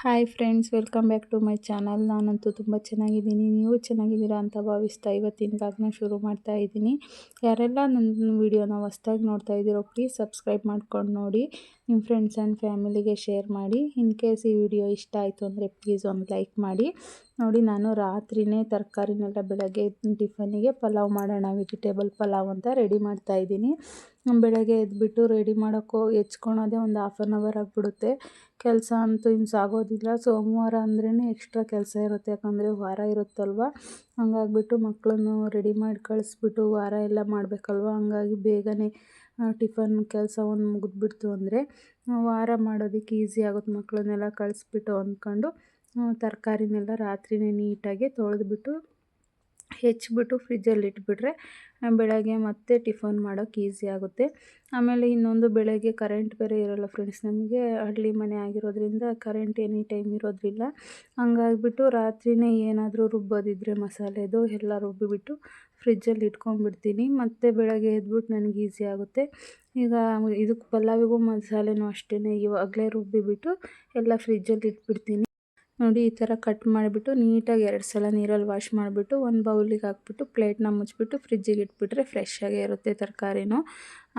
Hi friends welcome back to my channel ನಾನಂತೂ ತುಂಬ ಚೆನ್ನಾಗಿದ್ದೀನಿ. ನೀವು ಚೆನ್ನಾಗಿದ್ದೀರಾ ಅಂತ ಭಾವಿಸ್ತಾ ಇವತ್ತಿನ ವ್ಲಾಗ್ನ ಶುರು ಮಾಡ್ತಾ ಇದ್ದೀನಿ. ಯಾರೆಲ್ಲ ನನ್ನ ವೀಡಿಯೋನ ಹೊಸ್ದಾಗಿ ನೋಡ್ತಾ ಇದ್ದೀರೋ ಪ್ಲೀಸ್ ಸಬ್ಸ್ಕ್ರೈಬ್ ಮಾಡ್ಕೊಂಡು ನೋಡಿ. ನಿಮ್ಮ ಫ್ರೆಂಡ್ಸ್ ಆ್ಯಂಡ್ ಫ್ಯಾಮಿಲಿಗೆ ಶೇರ್ ಮಾಡಿ. ಇನ್ ಕೇಸ್ ಈ ವಿಡಿಯೋ ಇಷ್ಟ ಆಯಿತು ಅಂದರೆ ಪ್ಲೀಸ್ ಒಂದು ಲೈಕ್ ಮಾಡಿ. ನೋಡಿ, ನಾನು ರಾತ್ರಿಯೇ ತರಕಾರಿನೆಲ್ಲ ಬೆಳಗ್ಗೆ ಟಿಫನಿಗೆ ಪಲಾವ್ ಮಾಡೋಣ ವೆಜಿಟೇಬಲ್ ಪಲಾವ್ ಅಂತ ರೆಡಿ ಮಾಡ್ತಾ ಇದ್ದೀನಿ. ಬೆಳಗ್ಗೆ ಎದ್ಬಿಟ್ಟು ರೆಡಿ ಮಾಡೋಕ್ಕೋ ಹೆಚ್ಕೊಳೋದೇ ಒಂದು ಹಾಫ್ ಆನ್ ಅವರ್ ಆಗಿಬಿಡುತ್ತೆ. ಕೆಲಸ ಅಂತೂ ಇನ್ನು ಸಾಗೋದಿಲ್ಲ ಸೋಮವಾರ ಅಂದ್ರೇ ಎಕ್ಸ್ಟ್ರಾ ಕೆಲಸ ಇರುತ್ತೆ. ಯಾಕಂದರೆ ವಾರ ಇರುತ್ತಲ್ವ? ಹಂಗಾಗ್ಬಿಟ್ಟು ಮಕ್ಕಳನ್ನು ರೆಡಿ ಮಾಡಿ ಕಳಿಸ್ಬಿಟ್ಟು ವಾರ ಎಲ್ಲ ಮಾಡಬೇಕಲ್ವ? ಹಂಗಾಗಿ ಬೇಗನೆ ಟಿಫನ್ ಕೆಲಸ ಒಂದು ಮುಗಿದ್ಬಿಡ್ತು ಅಂದರೆ ವಾರ ಮಾಡೋದಕ್ಕೆ ಈಸಿ ಆಗುತ್ತೆ. ಮಕ್ಕಳನ್ನೆಲ್ಲ ಕಳಿಸ್ಬಿಟ್ಟು ಅಂದ್ಕೊಂಡು ತರಕಾರಿನೆಲ್ಲ ರಾತ್ರಿಯೇ ನೀಟಾಗಿ ತೊಳೆದ್ಬಿಟ್ಟು ಹೆಚ್ಚಿಬಿಟ್ಟು ಫ್ರಿಜ್ಜಲ್ಲಿ ಇಟ್ಬಿಟ್ರೆ ಬೆಳಗ್ಗೆ ಮತ್ತೆ ಟಿಫನ್ ಮಾಡೋಕ್ಕೆ ಈಸಿ ಆಗುತ್ತೆ. ಆಮೇಲೆ ಇನ್ನೊಂದು ಬೆಳಗ್ಗೆ ಕರೆಂಟ್ ಬೇರೆ ಇರೋಲ್ಲ ಫ್ರೆಂಡ್ಸ್ ನಮಗೆ ಹಳ್ಳಿ ಮನೆ ಆಗಿರೋದ್ರಿಂದ ಕರೆಂಟ್ ಎನಿ ಟೈಮ್ ಇರೋದಿಲ್ಲ ಹಂಗಾಗ್ಬಿಟ್ಟು ರಾತ್ರಿಯೇ ಏನಾದರೂ ರುಬ್ಬೋದಿದ್ರೆ ಮಸಾಲೆದು, ಎಲ್ಲ ರುಬ್ಬಿಬಿಟ್ಟು ಫ್ರಿಜ್ಜಲ್ಲಿ ಇಟ್ಕೊಂಡ್ಬಿಡ್ತೀನಿ. ಮತ್ತು ಬೆಳಗ್ಗೆ ಎದ್ಬಿಟ್ಟು ನನಗೆ ಈಸಿ ಆಗುತ್ತೆ. ಈಗ ಇದಕ್ಕೆ ಪಲಾವಿಗೂ ಮಸಾಲೆನೂ ಅಷ್ಟೇ ಇವಾಗಲೇ ರುಬ್ಬಿಬಿಟ್ಟು ಎಲ್ಲ ಫ್ರಿಜ್ಜಲ್ಲಿ ಇಟ್ಬಿಡ್ತೀನಿ. ನೋಡಿ, ಈ ಥರ ಕಟ್ ಮಾಡಿಬಿಟ್ಟು ನೀಟಾಗಿ ಎರಡು ಸಲ ನೀರಲ್ಲಿ ವಾಶ್ ಮಾಡಿಬಿಟ್ಟು ಒಂದು ಬೌಲಿಗೆ ಹಾಕ್ಬಿಟ್ಟು ಪ್ಲೇಟ್ನ ಮುಚ್ಚಿಬಿಟ್ಟು ಫ್ರಿಜ್ಜಿಗೆ ಇಟ್ಬಿಟ್ರೆ ಫ್ರೆಶ್ಶಾಗೇ ಇರುತ್ತೆ ತರಕಾರಿನೂ.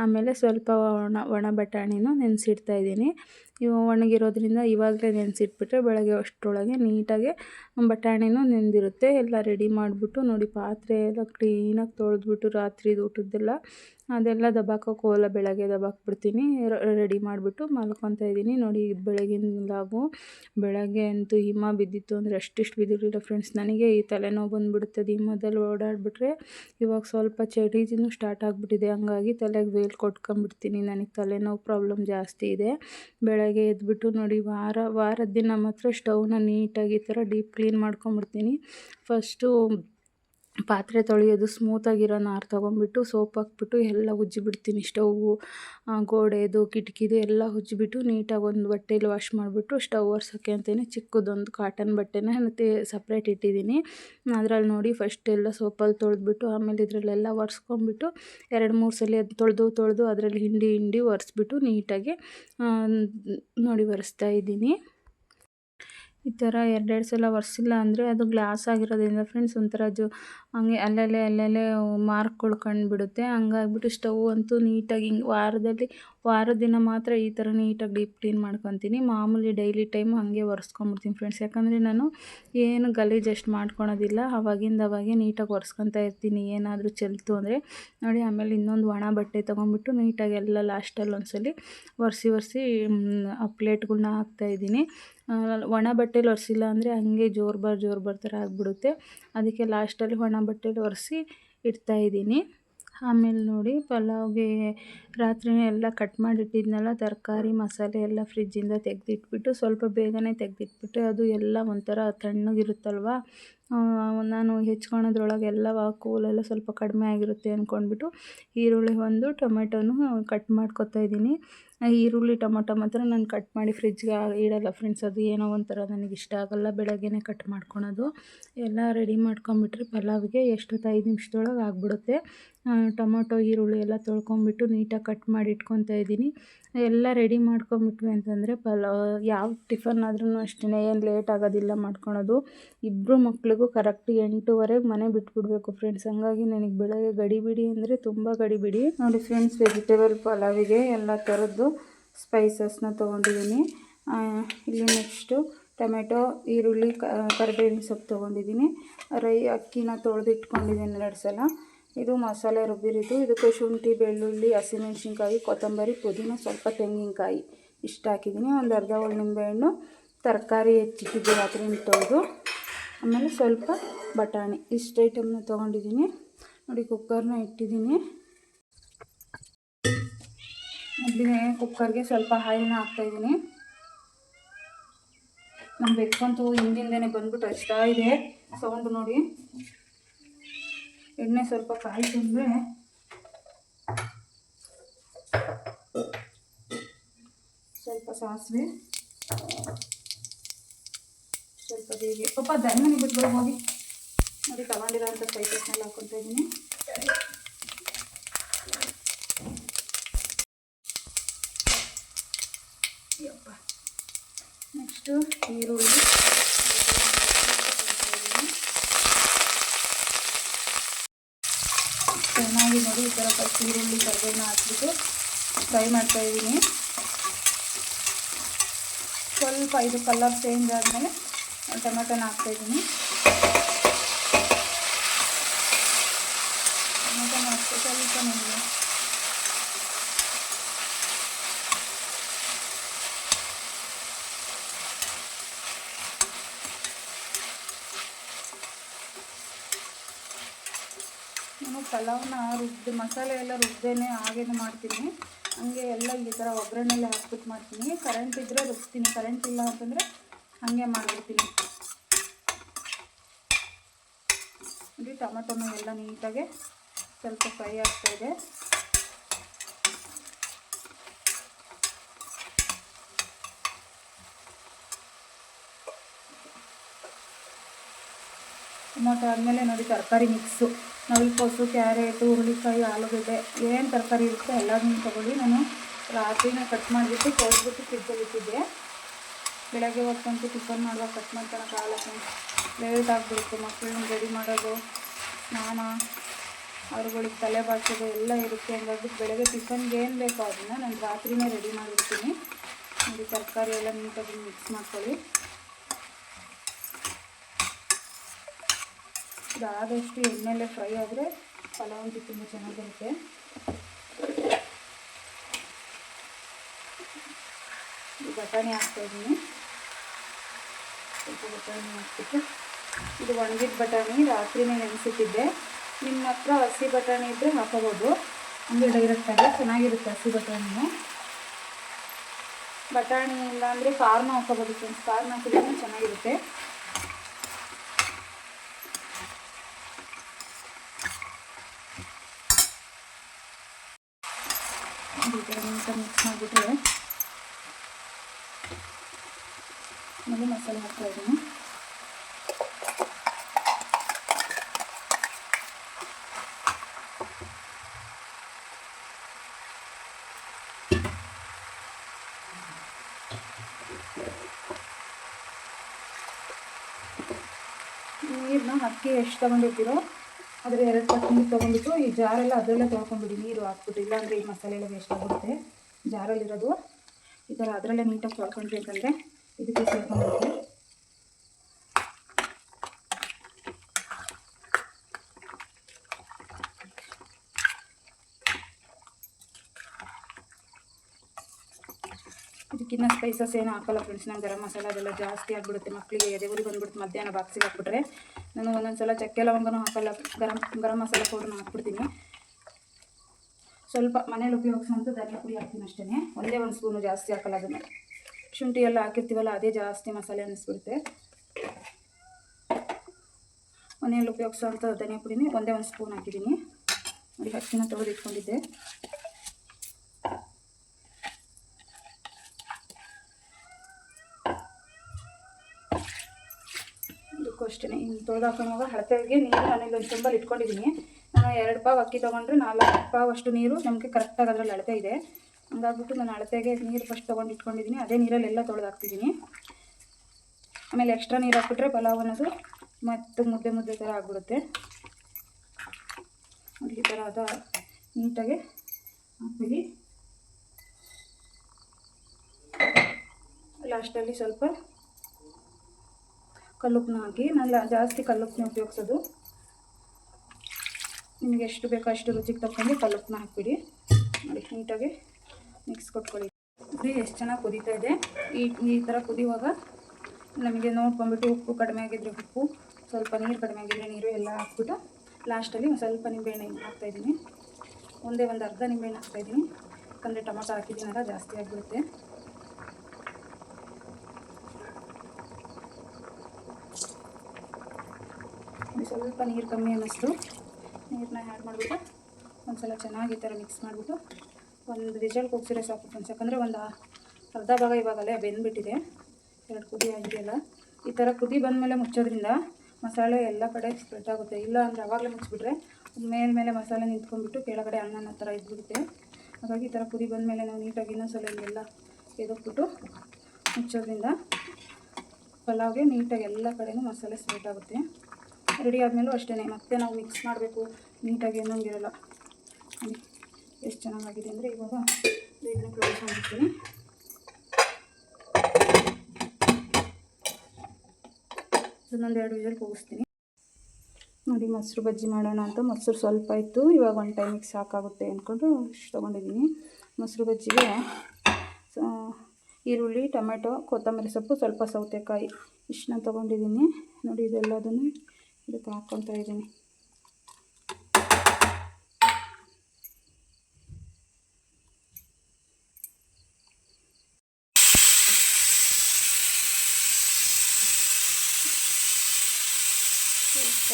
ಆಮೇಲೆ ಸ್ವಲ್ಪ ಒಣ ಒಣ ಬಟಾಣಿನೂ ನೆನೆಸಿಡ್ತಾ ಇದ್ದೀನಿ. ಇವು ಒಣಗಿರೋದ್ರಿಂದ ಇವಾಗಲೇ ನೆನೆಸಿಟ್ಬಿಟ್ರೆ ಬೆಳಗ್ಗೆ ಅಷ್ಟರೊಳಗೆ ನೀಟಾಗೆ ಬಟಾಣಿನೂ ನೆನೆದಿರುತ್ತೆ ಎಲ್ಲ ರೆಡಿ ಮಾಡಿಬಿಟ್ಟು ನೋಡಿ ಪಾತ್ರೆ ಎಲ್ಲ ಕ್ಲೀನಾಗಿ ತೊಳೆದ್ಬಿಟ್ಟು ರಾತ್ರಿದು ಊಟದ್ದೆಲ್ಲ. ಅದೆಲ್ಲ ದಬ್ಬಾಕೋಕೆ ಹೋಗಲ್ಲ, ಬೆಳಗ್ಗೆ ದಬಾಕ್ಬಿಡ್ತೀನಿ. ರೆಡಿ ಮಾಡಿಬಿಟ್ಟು ಮಲ್ಕೊತಾ ಇದ್ದೀನಿ. ನೋಡಿ ಇದು ಬೆಳಗಿನ ಲಾಗು ಬೆಳಗ್ಗೆ ಅಂತೂ ಹಿಮ ಬಿದ್ದಿತ್ತು ಅಂದರೆ ಅಷ್ಟಿಷ್ಟು ಬಿದ್ದಿರಲಿಲ್ಲ ಫ್ರೆಂಡ್ಸ್. ನನಗೆ ಈ ತಲೆನೋವು ಬಂದುಬಿಡುತ್ತೆ ಅದು ಹಿಮದಲ್ಲಿ ಓಡಾಡಿಬಿಟ್ರೆ ಇವಾಗ ಸ್ವಲ್ಪ ಚಳಿಜಿನೂ ಸ್ಟಾರ್ಟ್ ಆಗಿಬಿಟ್ಟಿದೆ. ಹಂಗಾಗಿ ತಲೆಗೆ ವೇಲ್ ಕೊಟ್ಕೊಂಬಿಡ್ತೀನಿ ನನಗೆ ತಲೆನೋವು ಪ್ರಾಬ್ಲಮ್ ಜಾಸ್ತಿ ಇದೆ. ಬೆಳಗ್ಗೆ ಎದ್ಬಿಟ್ಟು ನೋಡಿ ವಾರ ವಾರದ ದಿನ ಮಾತ್ರ ಸ್ಟವ್ನ ನೀಟಾಗಿ ಈ ಥರ ಡೀಪ್ ಕ್ಲೀನ್ ಮಾಡ್ಕೊಂಬಿಡ್ತೀನಿ ಫಸ್ಟು ಪಾತ್ರೆ ತೊಳೆಯೋದು ಸ್ಮೂತಾಗಿರೋ ನಾರು ತೊಗೊಂಬಿಟ್ಟು ಸೋಪ್ ಹಾಕ್ಬಿಟ್ಟು ಎಲ್ಲ ಉಜ್ಜಿಬಿಡ್ತೀನಿ. ಸ್ಟವ್ವು ಗೋಡೆದು, ಕಿಟಕಿದು ಎಲ್ಲ ಉಜ್ಜಿಬಿಟ್ಟು ನೀಟಾಗಿ ಒಂದು ಬಟ್ಟೆಲಿ ವಾಶ್ ಮಾಡಿಬಿಟ್ಟು ಸ್ಟವ್ ಒರ್ಸೋಕ್ಕೆ ಅಂತಲೇ ಚಿಕ್ಕದೊಂದು ಕಾಟನ್ ಬಟ್ಟೆನ ಮತ್ತು ಸಪ್ರೇಟ್ ಇಟ್ಟಿದ್ದೀನಿ. ಅದ್ರಲ್ಲಿ ನೋಡಿ ಫಸ್ಟ್ ಎಲ್ಲ ಸೋಪಲ್ಲಿ ತೊಳೆದ್ಬಿಟ್ಟು, ಆಮೇಲೆ ಇದರಲ್ಲೆಲ್ಲ ಒರೆಸ್ಕೊಂಬಿಟ್ಟು ಎರಡು ಮೂರು ಸಲ ಅದು ತೊಳೆದು ತೊಳೆದು ಅದರಲ್ಲಿ ಹಿಂಡಿ ಹಿಂಡಿ ಒರೆಸ್ಬಿಟ್ಟು ನೀಟಾಗಿ ನೋಡಿ ಒರೆಸ್ತಾ ಇದ್ದೀನಿ. ಈ ಥರ ಎರಡೆರಡು ಸಲ ಒರೆಸಿಲ್ಲ ಅಂದರೆ ಅದು ಗ್ಲಾಸ್ ಆಗಿರೋದ್ರಿಂದ ಫ್ರೆಂಡ್ಸ್ ಒಂಥರ ಜು ಹಂಗೆ ಅಲ್ಲಲ್ಲೇ ಅಲ್ಲಲ್ಲೇ ಮಾರ್ಕ್ಗಳು ಕಂಡುಬಿಡುತ್ತೆ ಹಂಗಾಗ್ಬಿಟ್ಟು ಸ್ಟವ್ ಅಂತೂ ನೀಟಾಗಿ ಹಿಂಗೆ ವಾರದಲ್ಲಿ ವಾರದ ದಿನ ಮಾತ್ರ ಈ ಥರ ನೀಟಾಗಿ ಡೀಪ್ ಕ್ಲೀನ್ ಮಾಡ್ಕೊತೀನಿ. ಮಾಮೂಲಿ ಡೈಲಿ ಟೈಮ್ ಹಾಗೆ ಒರೆಸ್ಕೊಂಬಿಡ್ತೀನಿ ಫ್ರೆಂಡ್ಸ್. ಯಾಕಂದರೆ ನಾನು ಏನು ಗಲೀಜು ಅಷ್ಟು ಮಾಡ್ಕೊಳೋದಿಲ್ಲ. ಅವಾಗಿಂದ ಅವಾಗೆ ನೀಟಾಗಿ ಒರೆಸ್ಕೊತಾ ಇರ್ತೀನಿ. ಏನಾದರೂ ಚೆಲ್ತು ಅಂದರೆ ನೋಡಿ ಆಮೇಲೆ ಇನ್ನೊಂದು ಒಣ ಬಟ್ಟೆ ತೊಗೊಂಬಿಟ್ಟು ನೀಟಾಗಿ ಎಲ್ಲ ಲಾಸ್ಟಲ್ಲಿ ಒಂದ್ಸಲಿ ಒರೆಸಿ ಒರೆಸಿ ಆ ಹಾಕ್ತಾ ಹಾಕ್ತಾಯಿದ್ದೀನಿ ಒಣ ಬಟ್ಟೆಲಿ ಒರೆಸಿಲ್ಲ ಅಂದರೆ ಹಂಗೆ ಜೋರು ಬಾರ್ ಜೋರು ಬಾರ್ ಥರ ಆಗಿಬಿಡುತ್ತೆ. ಅದಕ್ಕೆ ಲಾಸ್ಟಲ್ಲಿ ಒಣ ಬಟ್ಟೆಲಿ ಒರೆಸಿ ಇಡ್ತಾಯಿದ್ದೀನಿ ಆಮೇಲೆ ನೋಡಿ, ಪಲಾವ್ಗೆ ರಾತ್ರಿನೇ ಎಲ್ಲ ಕಟ್ ಮಾಡಿಟ್ಟಿದ್ನಲ್ಲ, ತರಕಾರಿ, ಮಸಾಲೆ ಎಲ್ಲ ಫ್ರಿಜ್ಜಿಂದ ತೆಗೆದಿಟ್ಬಿಟ್ಟು ಸ್ವಲ್ಪ ಬೇಗನೆ ತೆಗೆದಿಟ್ಬಿಟ್ಟು ಅದು ಎಲ್ಲ ಒಂಥರ ತಣ್ಣಗಿರುತ್ತಲ್ವ? ನಾನು ಹೆಚ್ಕೊಳೋದ್ರೊಳಗೆಲ್ಲ ಕೂಲೆಲ್ಲ ಸ್ವಲ್ಪ ಕಡಿಮೆ ಆಗಿರುತ್ತೆ ಅಂದ್ಕೊಂಡ್ಬಿಟ್ಟು ಈರುಳ್ಳಿ ಒಂದು, ಟೊಮೆಟೊನು ಕಟ್ ಮಾಡ್ಕೊತಾ ಇದ್ದೀನಿ. ಈರುಳ್ಳಿ, ಟೊಮೊಟೊ ಮಾತ್ರ ನಾನು ಕಟ್ ಮಾಡಿ ಫ್ರಿಜ್ಗೆ ಇಡಲ್ಲ ಫ್ರೆಂಡ್ಸ್ ಅದು ಏನೋ ಒಂಥರ ನನಗೆ ಇಷ್ಟ ಆಗೋಲ್ಲ ಬೆಳಗ್ಗೆನೇ ಕಟ್ ಮಾಡ್ಕೊಳೋದು. ಎಲ್ಲ ರೆಡಿ ಮಾಡ್ಕೊಂಬಿಟ್ರೆ ಪಲಾವ್ಗೆ ಎಷ್ಟೊತ್ತು ಐದು ನಿಮಿಷದೊಳಗೆ ಆಗಿಬಿಡುತ್ತೆ. ಟೊಮೊಟೊ, ಈರುಳ್ಳಿ ಎಲ್ಲ ತೊಳ್ಕೊಂಬಿಟ್ಟು ನೀಟಾಗಿ ಕಟ್ ಮಾಡಿ ಇಟ್ಕೊತಾ ಇದ್ದೀನಿ. ಎಲ್ಲ ರೆಡಿ ಮಾಡ್ಕೊಂಬಿಟ್ವಿ ಅಂತಂದರೆ ಪಲಾವ್, ಯಾವ ಟಿಫನ್ ಆದ್ರೂ ಅಷ್ಟೇ ಏನು ಲೇಟ್ ಆಗೋದಿಲ್ಲ ಮಾಡ್ಕೊಳೋದು. ಇಬ್ಬರು ಮಕ್ಳಿಗೂ ಕರೆಕ್ಟ್ ಎಂಟೂವರೆಗೆ ಮನೆ ಬಿಟ್ಬಿಡ್ಬೇಕು ಫ್ರೆಂಡ್ಸ್ ಹಂಗಾಗಿ ನನಗೆ ಬೆಳಗ್ಗೆ ಗಡಿಬಿಡಿ ಅಂದರೆ ತುಂಬ ಗಡಿಬಿಡಿ. ನೋಡಿ ಫ್ರೆಂಡ್ಸ್ ವೆಜಿಟೇಬಲ್ ಪಲಾವಿಗೆ ಎಲ್ಲ ಥರದ್ದು ಸ್ಪೈಸಸ್ನ ತೊಗೊಂಡಿದ್ದೀನಿ. ಇಲ್ಲಿ ನೆಕ್ಸ್ಟು ಟೊಮೆಟೊ, ಈರುಳ್ಳಿ ಕರಿಬೇವಿನ ಸೊಪ್ಪು ತೊಗೊಂಡಿದ್ದೀನಿ. ರೈ, ಅಕ್ಕಿನ ತೊಳೆದಿಟ್ಕೊಂಡಿದ್ದೀನಿ ಎರಡು ಸಲ. ಇದು ಮಸಾಲೆ ರುಬ್ಬಿರಿದ್ದು ಇದಕ್ಕೆ ಶುಂಠಿ, ಬೆಳ್ಳುಳ್ಳಿ, ಹಸಿಮೆಣ್ಸಿನ್ಕಾಯಿ, ಕೊತ್ತಂಬರಿ, ಪುದೀನ, ಸ್ವಲ್ಪ ತೆಂಗಿನಕಾಯಿ ಇಷ್ಟು ಹಾಕಿದ್ದೀನಿ. ಒಂದು ಅರ್ಧ ಒಳ್ಳೆ ನಿಂಬೆಹಣ್ಣು ತರಕಾರಿ ಹೆಚ್ಚಿಟ್ಟಿದ್ದು ರಾತ್ರಿ ತೊಳೆದು ಆಮೇಲೆ ಸ್ವಲ್ಪ ಬಟಾಣಿ. ಇಷ್ಟು ಐಟಮ್ನ ತೊಗೊಂಡಿದ್ದೀನಿ. ನೋಡಿ, ಕುಕ್ಕರ್ನ ಇಟ್ಟಿದ್ದೀನಿ. ಕುಕ್ಕರ್ಗೆ ಸ್ವಲ್ಪ ಆಯಿಲ್ನ ಹಾಕ್ತಾಯಿದ್ದೀನಿ ನಮ್ಮ ಬೆಕ್ಕಂತೂ ಹಿಂದಿಂದನೇ ಬಂದ್ಬಿಟ್ಟು ಅಷ್ಟ ಇದೆ. ಸೌಂಡ್ ನೋಡಿ. ಎಣ್ಣೆ ಸ್ವಲ್ಪ ಕಾಯಿ ಅಂದರೆ ಸ್ವಲ್ಪ ಸಾಸಿವೆ, ಸ್ವಲ್ಪ ಬೇಗ ಪಾಪ ಧನ್ಯನಿ ಬಿಟ್ಬಿಡು ಹೋಗಿ. ನೋಡಿ ತಗೊಂಡಿರೋ ಅಂಥ ಸ್ಪೈಸಸ್ನೆಲ್ಲ ಹಾಕೊತಾ ಇದ್ದೀನಿ. ನೆಕ್ಸ್ಟು ಈರುಳ್ಳಿ. ನೋಡಿ ಈ ಥರ ಫಸ್ಟ್ ಈರುಳ್ಳಿ ಕರಿಬೇವನ್ನ ಹಾಕ್ಬಿಟ್ಟು ಫ್ರೈ ಮಾಡ್ತಾ ಇದ್ದೀನಿ. ಸ್ವಲ್ಪ ಇದು ಕಲರ್ ಚೇಂಜ್ ಆದಮೇಲೆ ಟೊಮೆಟೊನ ಹಾಕ್ತಾಯಿದ್ದೀನಿ ಟೊಮೆಟೊನ ಹಾಕ್ಬಿಟ್ಟು ಸ್ವಲ್ಪ ನಿಮಗೆ ನಾನು ಪಲಾವ್ನ ರುಬ್ಬಿ ಮಸಾಲೆ ಎಲ್ಲ ರುಬ್ಬೇನೆ ಹಾಗೇನೆ ಮಾಡ್ತೀನಿ. ಹಾಗೆ ಎಲ್ಲ ಈ ಥರ ಒಗ್ಗರಣೆಲ್ಲ ಹಾಕ್ಬಿಟ್ಟು ಮಾಡ್ತೀನಿ. ಕರೆಂಟ್ ಇದ್ದರೆ ರುಬ್ತೀನಿ. ಕರೆಂಟ್ ಇಲ್ಲ ಅಂತಂದರೆ ಹಾಗೆ ಮಾಡಿಬಿಡ್ತೀನಿ. ನೋಡಿ ಟೊಮೆಟೊನ ಎಲ್ಲ ನೀಟಾಗಿ ಸ್ವಲ್ಪ ಫ್ರೈ ಆಗ್ತಾಯಿದೆ ಟೊಮೊಟೊ ಆದಮೇಲೆ ನೋಡಿ ತರಕಾರಿ ಮಿಕ್ಸು ನವಿಲುಕೋಸು ಕ್ಯಾರೆಟು, ಹುರುಳಿಕಾಯಿ, ಆಲೂಗಡ್ಡೆ ಏನು ತರಕಾರಿ ಇರುತ್ತೆ ಎಲ್ಲದನ್ನೂ ತೊಗೊಳ್ಳಿ. ನಾನು ರಾತ್ರಿನೇ ಕಟ್ ಮಾಡಿಬಿಟ್ಟು ತೊಳೆದ್ಬಿಟ್ಟು ಫ್ರಿಜ್ಜಲ್ಲಿ ಬೆಳಗ್ಗೆ ಹೊತ್ತಂತೂ ಟಿಫನ್ ಮಾಡುವಾಗ ಕಟ್ ಮಾಡ್ಕೊಳಕ್ಕಾಗಲ್ಲ ಲೇಟ್ ಆಗಿಬಿಡುತ್ತೆ ಮಕ್ಕಳನ್ನ ರೆಡಿ ಮಾಡೋದು, ಸ್ನಾನ, ಅವ್ರುಗಳಿಗೆ ತಲೆ ಬಾಚೋದು ಎಲ್ಲ ಇರುತ್ತೆ. ಹಂಗಾಗಿ ಬೆಳಗ್ಗೆ ಟಿಫನ್ಗೆ ಏನು ಬೇಕೋ ಅದನ್ನು ನಾನು ರಾತ್ರಿನೇ ರೆಡಿ ಮಾಡಿರ್ತೀನಿ ನೋಡಿ ತರಕಾರಿ ಎಲ್ಲ ನೀಟಾಗಿ ಮಿಕ್ಸ್ ಮಾಡ್ಕೊಳ್ಳಿ. ಇದಾದಷ್ಟು ಎಣ್ಣೆಲೆ ಫ್ರೈ ಆದರೆ ಪಲಾವ್ ಅಂತ ತುಂಬ ಚೆನ್ನಾಗಿರುತ್ತೆ ಬಟಾಣಿ ಹಾಕ್ತಾಯಿದ್ದೀನಿ ಸ್ವಲ್ಪ ಬಟಾಣಿ ಹಾಕ್ಬಿಟ್ಟು ಇದು ಒಣಗಿದ ಬಟಾಣಿ, ರಾತ್ರಿನೇ ನೆನೆಸಿಟ್ಟಿದ್ದೆ. ನಿಮ್ಮ ಹತ್ರ ಹಸಿ ಬಟಾಣಿ ಇದ್ದರೆ ಹಾಕೋಬೋದು. ಡೈರೆಕ್ಟ್ ಡೈರೆಕ್ಟಾಗಿ ಚೆನ್ನಾಗಿರುತ್ತೆ ಹಸಿ ಬಟಾಣಿನೂ. ಬಟಾಣಿ ಇಲ್ಲ ಅಂದರೆ ಕಾರ್ನ ಹಾಕೋಬೋದು ಫ್ರೆಂಡ್ಸ್ ಕಾರ್ನ ಹಾಕಿದ್ರೆ ಚೆನ್ನಾಗಿರುತ್ತೆ ಈ ಥರ ನೀಟಾಗಿ ಮಿಕ್ಸ್ ಮಾಡಿಬಿಟ್ರೆ ಆಮೇಲೆ ಮಸಾಲೆ ಹಾಕ್ತಾ ಇದ್ದೀನಿ. ನೀರನ್ನ ಅಕ್ಕಿ ಎಷ್ಟು ತೊಗೊಂಡಿರ್ತೀರೋ ಅದರ ಎರಡು ನೀರು ತೊಗೊಂಡ್ಬಿಟ್ಟು ಈ ಜಾರೆಲ್ಲ ಅದರಲ್ಲೇ ತೊಳ್ಕೊಂಡ್ಬಿಡಿ ನೀರು ಹಾಕ್ಬಿಟ್ಟು, ಇಲ್ಲಾಂದರೆ ಈ ಮಸಾಲೆ ಎಲ್ಲ ವೇಸ್ಟ್ ಆಗಿಬಿಡುತ್ತೆ ಜಾರಲ್ಲಿರೋದು ಈ ಥರ ಅದರಲ್ಲೇ ನೀಟಾಗಿ ತೊಳ್ಕೊಂಡ್ರಿ ಅಂತಂದರೆ ಇದಕ್ಕೆ ಸೇರ್ಕೊಂಡ್ಬಿಡುತ್ತೆ ಇದಕ್ಕಿನ್ನ ಸ್ಪೈಸಸ್ ಏನು ಹಾಕಲ್ಲ ಫ್ರೆಂಡ್ಸ್ ನಾನು ಗರಂ ಮಸಾಲ ಅದೆಲ್ಲ ಜಾಸ್ತಿ ಆಗಿಬಿಡುತ್ತೆ ಮಕ್ಕಳಿಗೆ ಎದೆ ಉರಿ ಬಂದ್ಬಿಡುತ್ತೆ ಮಧ್ಯಾಹ್ನ ಬಾಕ್ಸಿಗೆ ಹಾಕ್ಬಿಟ್ರೆ ನಾನು ಒಂದೊಂದು ಸಲ ಚಕ್ಕೆ ಲವಂಗನೂ ಹಾಕಲ್ಲ ಗರಂ ಗರಂ ಮಸಾಲ ಪೌಡ್ರನ್ನ ಹಾಕ್ಬಿಡ್ತೀನಿ ಸ್ವಲ್ಪ ಮನೇಲಿ ಉಪಯೋಗಿಸೋಂಥ ಧನಿಯಾ ಪುಡಿ ಹಾಕ್ತೀನಿ ಅಷ್ಟೇ ಒಂದೇ ಒಂದು ಸ್ಪೂನು ಜಾಸ್ತಿ ಹಾಕಲ್ಲ ಅದನ್ನು ಶುಂಠಿ ಎಲ್ಲ ಹಾಕಿರ್ತೀವಲ್ಲ, ಅದೇ ಜಾಸ್ತಿ ಮಸಾಲೆ ಅನ್ನಿಸ್ಬಿಡುತ್ತೆ. ಮನೆಯಲ್ಲಿ ಉಪಯೋಗಿಸೋಂಥ ಧನಿಯಾ ಪುಡಿನಿ ಒಂದೇ ಒಂದು ಸ್ಪೂನ್ ಹಾಕಿದ್ದೀನಿ. ನೋಡಿ, ಅಕ್ಕಿನ ತೊಗೊಂಡು ಇಟ್ಕೊಂಡಿದ್ದೆ. ಅದಕ್ಕೂ ಅಷ್ಟೇ, ಇನ್ನು ತೊಳೆದು ಹಾಕೊಳ್ಳುವಾಗ ಹಳತೆಗೆ ನೀರು ನಾನು ಒಂದು ತುಂಬಲ್ಲಿ ಇಟ್ಕೊಂಡಿದ್ದೀನಿ. ನಾನು ಎರಡು ಪಾವ್ ಅಕ್ಕಿ ತೊಗೊಂಡ್ರೆ ನಾಲ್ಕು ಪಾವು ಅಷ್ಟು ನೀರು, ನಮಗೆ ಕರೆಕ್ಟಾಗಿ ಅದರಲ್ಲಿ ಅಳತೆ ಇದೆ. ಹಂಗಾಗ್ಬಿಟ್ಟು ನಾನು ಅಳತೆಗೆ ನೀರು ಫಸ್ಟ್ ತೊಗೊಂಡು ಇಟ್ಕೊಂಡಿದ್ದೀನಿ ಅದೇ ನೀರಲ್ಲೆಲ್ಲ ತೊಳೆದಾಕ್ತಿದ್ದೀನಿ ಆಮೇಲೆ ಎಕ್ಸ್ಟ್ರಾ ನೀರು ಹಾಕ್ಬಿಟ್ರೆ ಪಲಾವ್ ಅನ್ನೋದು ಮತ್ತು ಮುದ್ದೆ ಮುದ್ದೆ ಥರ ಆಗಿಬಿಡುತ್ತೆ. ಈ ಥರ ಅದ ನೀಟಾಗಿ ಹಾಕ್ಬಿಡಿ. ಲಾಸ್ಟಲ್ಲಿ ಸ್ವಲ್ಪ ಕಲ್ಲುಪ್ಪನ ಹಾಕಿ ನಾನು ಜಾಸ್ತಿ ಕಲ್ಲುಪ್ಪನ ಉಪಯೋಗಿಸೋದು. ನಿಮಗೆ ಎಷ್ಟು ಬೇಕೋ ಅಷ್ಟು ರುಚಿಗೆ ತಕ್ಕೊಂಡು ಕಲ್ಲುಪ್ಪನ ಹಾಕ್ಬಿಡಿ. ನೋಡಿ, ನೀಟಾಗಿ ಮಿಕ್ಸ್ ಕೊಟ್ಕೊಳ್ಳಿ. ಕುದಿ, ಎಷ್ಟು ಚೆನ್ನಾಗಿ ಕುದೀತಾ ಇದೆ. ಈ ಈ ಥರ ಕುದಿಯುವಾಗ ನಮಗೆ ನೋಡ್ಕೊಂಬಿಟ್ಟು ಉಪ್ಪು ಕಡಿಮೆ ಆಗಿದ್ರೆ ಉಪ್ಪು, ಸ್ವಲ್ಪ ನೀರು ಕಡಿಮೆ ಆಗಿದ್ರೆ ನೀರು ಎಲ್ಲ ಹಾಕ್ಬಿಟ್ಟು ಲಾಸ್ಟಲ್ಲಿ ಸ್ವಲ್ಪ ನಿಂಬೆಹಣ್ಣು ಹಾಕ್ತಾಯಿದ್ದೀನಿ ಒಂದೇ ಒಂದು ಅರ್ಧ ನಿಂಬೆಹಣ್ಣು ಹಾಕ್ತಾಯಿದ್ದೀನಿ ಯಾಕಂದರೆ ಟೊಮೊಟೊ ಹಾಕಿದ್ದೀನಲ್ಲ, ಜಾಸ್ತಿ ಆಗಿಬಿಡುತ್ತೆ. ಸ್ವಲ್ಪ ನೀರು ಕಮ್ಮಿ ಅನ್ನಿಸ್ತು. ನೀರನ್ನ ಆ್ಯಡ್ ಮಾಡಿಬಿಟ್ಟು ಒಂದು ಸಲ ಚೆನ್ನಾಗಿ ಈ ಥರ ಮಿಕ್ಸ್ ಮಾಡಿಬಿಟ್ಟು ಒಂದು ವಿಜಲ್ ಕೂಗ್ಸಿದ್ರೆ ಸಾಕು ಫ್ರೆಂಡ್ಸ್ ಯಾಕಂದರೆ ಒಂದು ಅರ್ಧ ಭಾಗ ಇವಾಗಲೇ ಬೆಂದುಬಿಟ್ಟಿದೆ. ಎರಡು ಕುದಿ ಆಗಿದೆಯಲ್ಲ. ಈ ಥರ ಕುದಿ ಬಂದಮೇಲೆ ಮುಚ್ಚೋದ್ರಿಂದ ಮಸಾಲೆ ಎಲ್ಲ ಕಡೆ ಸ್ಪ್ರೆಡ್ ಆಗುತ್ತೆ. ಇಲ್ಲ ಅಂದರೆ ಆವಾಗಲೇ ಮುಚ್ಚಿಬಿಟ್ರೆ ಮೇಲೆ ಮೇಲೆ ಮಸಾಲೆ ನಿಂತ್ಕೊಂಡ್ಬಿಟ್ಟು ಕೆಳಗಡೆ ಅನ್ನನ ಥರ ಇದ್ಬಿಡುತ್ತೆ. ಹಾಗಾಗಿ ಈ ಥರ ಕುದಿ ಬಂದಮೇಲೆ ನಾವು ನೀಟಾಗಿ ಇನ್ನೊಂದು ಸಲ ಇಲ್ಲೆಲ್ಲ ತೆಗೆದ್ಬಿಟ್ಟು ಮುಚ್ಚೋದ್ರಿಂದ ಪಲಾವ್ಗೆ ನೀಟಾಗಿ ಎಲ್ಲ ಕಡೆಯೂ ಮಸಾಲೆ ಸ್ಪ್ರೆಡ್ ಆಗುತ್ತೆ. ರೆಡಿ ಆದಮೇಲೂ ಅಷ್ಟೇ ಮತ್ತೆ ನಾವು ಮಿಕ್ಸ್ ಮಾಡಬೇಕು. ನೀಟಾಗಿ ಅನ್ನೋಂಗಿರಲ್ಲ. ನೋಡಿ ಎಷ್ಟು ಚೆನ್ನಾಗಿದೆ ಅಂದರೆ ಇವಾಗ ಬೇಗನೆ ಕ್ಲೋಸ್ ಮಾಡ್ತೀನಿ ಇನ್ನೊಂದು ಎರಡು ವಿಜಲ್ ಕೂಗಿಸ್ತೀನಿ. ನೋಡಿ, ಮೊಸರು ಬಜ್ಜಿ ಮಾಡೋಣ ಅಂತ. ಮೊಸರು ಸ್ವಲ್ಪ ಇತ್ತು. ಇವಾಗ ಒಂದು ಟೈಮಿಗೆ ಸಾಕಾಗುತ್ತೆ ಅಂದ್ಕೊಂಡು ಇಷ್ಟು ತೊಗೊಂಡಿದ್ದೀನಿ. ಮೊಸರು ಬಜ್ಜಿಗೆ ಈರುಳ್ಳಿ, ಟೊಮೆಟೊ, ಕೊತ್ತಂಬರಿ ಸೊಪ್ಪು, ಸ್ವಲ್ಪ ಸೌತೆಕಾಯಿ ಇಷ್ಟನ್ನ ತೊಗೊಂಡಿದ್ದೀನಿ. ನೋಡಿ, ಇದೆಲ್ಲದನ್ನು ಇದಕ್ಕೆ ಹಾಕ್ಕೊತಾ ಇದ್ದೀನಿ.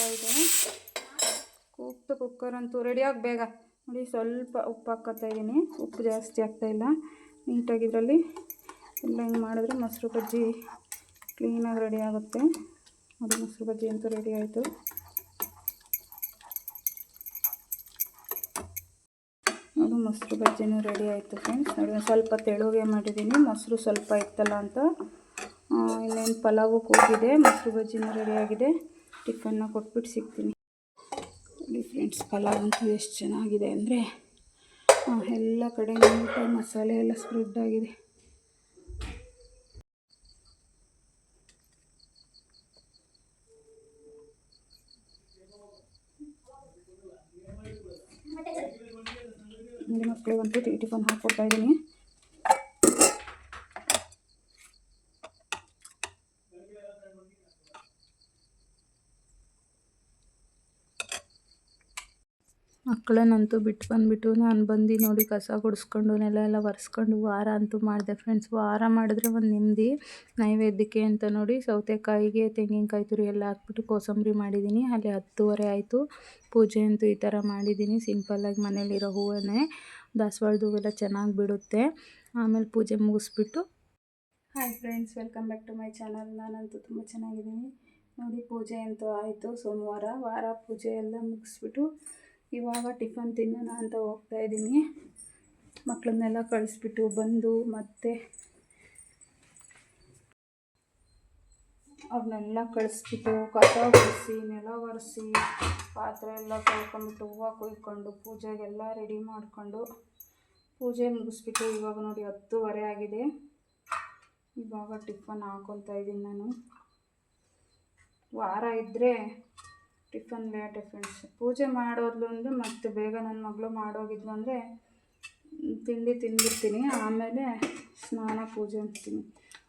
ಕೂಗ್ತಾ ಇದ್ದೀನಿ. ಕೂಗ್ತು ಕುಕ್ಕರ್ ಅಂತೂ ರೆಡಿಯಾಗಿ ಬೇಗ ನೋಡಿ ಸ್ವಲ್ಪ ಉಪ್ಪು ಹಾಕ್ಕೊತಾ ಇದ್ದೀನಿ. ಉಪ್ಪು ಜಾಸ್ತಿ ಆಗ್ತಾಯಿಲ್ಲ ನೀಟಾಗಿ ಇದರಲ್ಲಿ ಎಲ್ಲ ಹಿಂಗೆ ಮಾಡಿದ್ರೆ ಮೊಸರು ಬಜ್ಜಿ ಕ್ಲೀನಾಗಿ ರೆಡಿ ಆಗುತ್ತೆ. ನೋಡಿ ಮೊಸರು ಬಜ್ಜಿ ಅಂತೂ ರೆಡಿ ಆಯಿತು. ನೋಡಿ ಮೊಸರು ಬಜ್ಜಿನೂ ರೆಡಿ ಆಯಿತು ಫ್ರೆಂಡ್ಸ್ ನೋಡಿ ಸ್ವಲ್ಪ ತೆಳುಗೆ ಮಾಡಿದ್ದೀನಿ. ಮೊಸರು ಸ್ವಲ್ಪ ಇತ್ತಲ್ಲ ಅಂತ. ಇನ್ನೇನು ಪಲಾವು ಕೂಗಿದೆ. ಮೊಸರು ಬಜ್ಜಿನೂ ರೆಡಿಯಾಗಿದೆ ಟಿಫನ್ನ ಕೊಟ್ಬಿಟ್ಟು ಸಿಗ್ತೀನಿ. ನೋಡಿ ಫ್ರೆಂಡ್ಸ್ ಪಲಾವ್ ಅಂತೂ ಎಷ್ಟು ಚೆನ್ನಾಗಿದೆ ಅಂದರೆ ಎಲ್ಲ ಕಡೆ ನೀಟಾಗಿ ಮಸಾಲೆ ಎಲ್ಲ ಸ್ಪ್ರೆಡ್ ಆಗಿದೆ. ಮಕ್ಕಳಿಗಂತೂ ಟಿಫನ್ ಹಾಕ್ಕೊಡ್ತಾ ಇದ್ದೀನಿ. ಮಕ್ಕಳನ್ನಂತೂ ಬಿಟ್ಟು ಬಂದುಬಿಟ್ಟು ನಾನು ಬಂದು ನೋಡಿ ಕಸ ಗುಡಿಸ್ಕೊಂಡು ನೆಲ ಎಲ್ಲ ಒರೆಸ್ಕೊಂಡು ವಾರ ಅಂತೂ ಮಾಡಿದೆ ಫ್ರೆಂಡ್ಸ್. ವಾರ ಮಾಡಿದ್ರೆ ಒಂದು ನೆಮ್ಮದಿ, ನೈವೇದ್ಯಕ್ಕೆ ಅಂತ ನೋಡಿ ಸೌತೆಕಾಯಿಗೆ, ತೆಂಗಿನಕಾಯಿ ತುರಿ ಎಲ್ಲ ಹಾಕ್ಬಿಟ್ಟು ಕೋಸಂಬರಿ ಮಾಡಿದ್ದೀನಿ. ಅಲ್ಲಿ ಹತ್ತುವರೆ ಆಯಿತು. ಪೂಜೆ ಅಂತೂ ಈ ಥರ ಮಾಡಿದ್ದೀನಿ. ಸಿಂಪಲ್ಲಾಗಿ ಮನೇಲಿರೋ ಹೂವನ್ನೇ ದಾಸವಾಳದ ಹೂವೆಲ್ಲ ಚೆನ್ನಾಗಿ ಬಿಡುತ್ತೆ. ಆಮೇಲೆ ಪೂಜೆ ಮುಗಿಸ್ಬಿಟ್ಟು. Hi friends welcome back to my channel ನಾನಂತೂ ತುಂಬ ಚೆನ್ನಾಗಿದ್ದೀನಿ. ನೋಡಿ ಪೂಜೆ ಅಂತೂ ಆಯಿತು ಸೋಮವಾರ. ವಾರ ಪೂಜೆ ಎಲ್ಲ ಮುಗಿಸ್ಬಿಟ್ಟು ಇವಾಗ ಟಿಫನ್ ತಿನ್ನೋಣ ಅಂತ ಹೋಗ್ತಾ ಇದ್ದೀನಿ. ಮಕ್ಕಳನ್ನೆಲ್ಲ ಕಳಿಸ್ಬಿಟ್ಟು ಬಂದು ಮತ್ತೆ ಅವನ್ನೆಲ್ಲ ಕಳಿಸ್ಬಿಟ್ಟು ಕಸ ಒರೆಸಿ, ನೆಲ ಒರೆಸಿ, ಪಾತ್ರೆ ಎಲ್ಲ ಕಳ್ಕೊಂಡ್ಬಿಟ್ಟು ಹೂವು ಕುಯ್ಕೊಂಡು ಪೂಜೆಗೆಲ್ಲ ರೆಡಿ ಮಾಡಿಕೊಂಡು ಪೂಜೆ ಮುಗಿಸ್ಬಿಟ್ಟು ಇವಾಗ ನೋಡಿ ಹತ್ತುವರೆ ಆಗಿದೆ. ಇವಾಗ ಟಿಫನ್ ಹಾಕೊತಾ ಇದ್ದೀನಿ ನಾನು. ವಾರ ಇದ್ದರೆ ಟಿಫನ್ ಲೇಟೆ ಫ್ರೆಂಡ್ಸ್. ಪೂಜೆ ಮಾಡೋದ್ಲು ಅಂದರೆ ಮತ್ತು ಬೇಗ ನನ್ನ ಮಗಳು ಮಾಡೋಗಿದ್ಲು ಅಂದರೆ ತಿಂಡಿ ತಿಂದಿರ್ತೀನಿ. ಆಮೇಲೆ ಸ್ನಾನ, ಪೂಜೆ ಅಂತೀನಿ.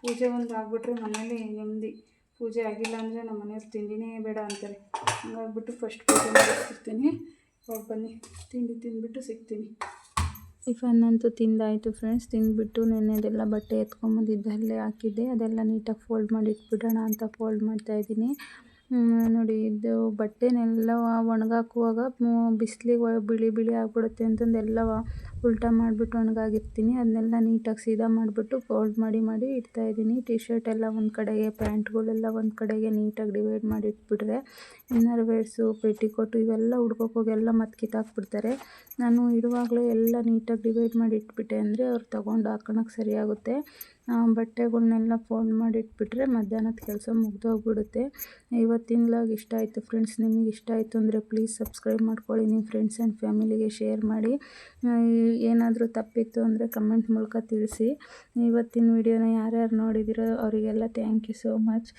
ಪೂಜೆ ಒಂದು ಆಗಿಬಿಟ್ರೆ ಮನೇಲಿ ನೆಮ್ಮದಿ. ಪೂಜೆ ಆಗಿಲ್ಲ ಅಂದರೆ ನಮ್ಮ ಮನೆಯವ್ರು ತಿಂಡಿನೇ ಬೇಡ ಅಂತಾರೆ. ಹಂಗಾಗ್ಬಿಟ್ಟು ಫಸ್ಟ್ ಪೂಜೆ ಮಾಡಿಸ್ತಿರ್ತೀನಿ ಇವಾಗ ಬನ್ನಿ. ತಿಂಡಿ ತಿಂದ್ಬಿಟ್ಟು ಸಿಗ್ತೀನಿ. ಟಿಫನ್ ಅಂತೂ ತಿಂದಾಯಿತು ಫ್ರೆಂಡ್ಸ್. ತಿಂದ್ಬಿಟ್ಟು ನೆನ್ನೆದೆಲ್ಲ ಬಟ್ಟೆ ಎತ್ಕೊಂಬಂದಿದ್ದಲ್ಲೇ ಹಾಕಿದ್ದೆ. ಅದೆಲ್ಲ ನೀಟಾಗಿ ಫೋಲ್ಡ್ ಮಾಡಿ ಇಟ್ಬಿಡೋಣ ಅಂತ ಫೋಲ್ಡ್ ಮಾಡ್ತಾಯಿದ್ದೀನಿ ನೋಡಿ ಇದು ಬಟ್ಟೆನೆಲ್ಲ ಒಣಗಾಕುವಾಗ ಬಿಸಿಲಿಗೆ ಬಿಳಿ ಬಿಳಿ ಆಗಿಬಿಡುತ್ತೆ ಅಂತಂದು ಎಲ್ಲ ಉಲ್ಟಾ ಮಾಡಿಬಿಟ್ಟು ಒಣಗಾಗಿರ್ತೀನಿ. ಅದನ್ನೆಲ್ಲ ನೀಟಾಗಿ ಸೀದಾ ಮಾಡಿಬಿಟ್ಟು ಫೋಲ್ಡ್ ಮಾಡಿ ಮಾಡಿ ಇಡ್ತಾಯಿದ್ದೀನಿ ಟಿ ಶರ್ಟ್ ಎಲ್ಲ ಒಂದು ಕಡೆಗೆ, ಪ್ಯಾಂಟ್ಗಳೆಲ್ಲ ಒಂದು ಕಡೆಗೆ ನೀಟಾಗಿ ಡಿವೈಡ್ ಮಾಡಿ ಇಟ್ಬಿಟ್ರೆ ಇನ್ನರ್ ವೇರ್ಸು ಪೆಟಿಕೋಟು ಇವೆಲ್ಲ ಹುಡ್ಕೋಕೋಗಿ ಎಲ್ಲ ಮತ್ತೆ ಕಿತ್ತಾಕ್ಬಿಡ್ತಾರೆ. ನಾನು ಇಡುವಾಗಲೇ ಎಲ್ಲ ನೀಟಾಗಿ ಡಿವೈಡ್ ಮಾಡಿ ಇಟ್ಬಿಟ್ಟೆ ಅಂದರೆ ಅವ್ರು ತೊಗೊಂಡು ಹಾಕೋಣಕ್ಕೆ ಸರಿಯಾಗುತ್ತೆ. ಬಟ್ಟೆಗಳನ್ನೆಲ್ಲ ಫೋಲ್ಡ್ ಮಾಡಿ ಇಟ್ಬಿಟ್ರೆ ಮಧ್ಯಾಹ್ನದ ಕೆಲಸ ಮುಗ್ದೋಗ್ಬಿಡುತ್ತೆ ಇವತ್ತಿನ ಲಾಗ್ ಇಷ್ಟ ಆಯಿತು ಫ್ರೆಂಡ್ಸ್ ನಿಮಗೆ ಇಷ್ಟ ಆಯಿತು ಅಂದರೆ ಪ್ಲೀಸ್ ಸಬ್ಸ್ಕ್ರೈಬ್ ಮಾಡ್ಕೊಳ್ಳಿ. ನಿಮ್ಮ ಫ್ರೆಂಡ್ಸ್ ಆ್ಯಂಡ್ ಫ್ಯಾಮಿಲಿಗೆ ಶೇರ್ ಮಾಡಿ. ಏನಾದರೂ ತಪ್ಪಿತ್ತು ಅಂದರೆ ಕಮೆಂಟ್ ಮೂಲಕ ತಿಳಿಸಿ. ಇವತ್ತಿನ ವಿಡಿಯೋನ ಯಾರ್ಯಾರು ನೋಡಿದಿರೋ ಅವರಿಗೆಲ್ಲ ಥ್ಯಾಂಕ್ ಯು ಸೋ ಮಚ್